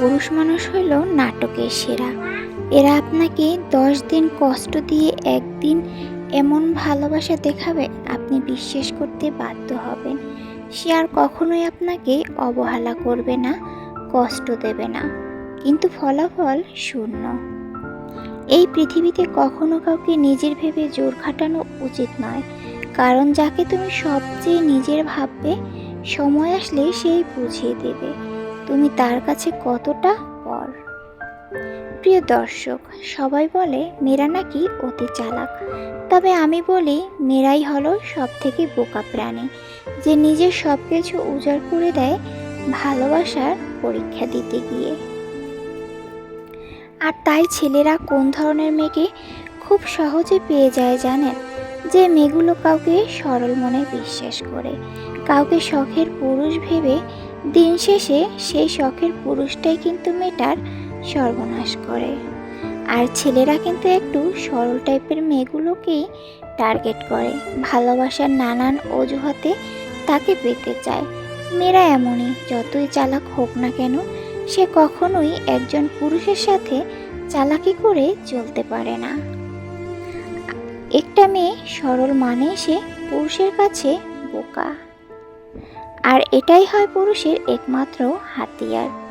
পুরুষ মানুষ হইল নাটকের সেরা। এরা আপনাকে দশ দিন কষ্ট দিয়ে একদিন এমন ভালোবাসা দেখাবে, আপনি বিশ্বাস করতে বাধ্য হবেন। সে আর কখনোই আপনাকে অবহেলা করবে না, কষ্ট দেবে না। কিন্তু ফলাফল শূন্য। এই পৃথিবীতে কখনো কাউকে নিজের ভেবে জোর খাটানো উচিত নয়। কারণ যাকে তুমি সবচেয়ে নিজের ভাববে, সময় আসলে সেই বুঝিয়ে দেবে। তুমি তার কাছে কতটা পর? প্রিয় দর্শক, সবাই বলে মেয়েরা নাকি অতি চালাক। তবে আমি বলি মেয়েরাই হলো সব থেকে বোকা প্রাণী। যে নিজের সব কিছু উজাড় করে দেয় ভালোবাসার পরীক্ষা দিতে গিয়ে। আর তাই ছেলেরা কোন ধরনের মেয়েকে খুব সহজে পেয়ে যায় জানেন? যে মেয়েগুলো কাউকে সরল মনে বিশ্বাস করে। কাউকে শখের পুরুষ ভেবে দিন শেষে সেই শখের পুরুষটাই কিন্তু মেয়েটার সর্বনাশ করে। আর ছেলেরা কিন্তু একটু সরল টাইপের মেয়েগুলোকেই টার্গেট করে। ভালোবাসার নানান অজুহাতে তাকে পেতে চায়। মেয়েরা এমনই, যতই চালাক হোক না কেন, সে কখনোই একজন পুরুষের সাথে চালাকি করে চলতে পারে না। একটা মেয়ে সরল মানে সে পুরুষের কাছে বোকা। আর এটাই হয় পুরুষের একমাত্র হাতিয়ার।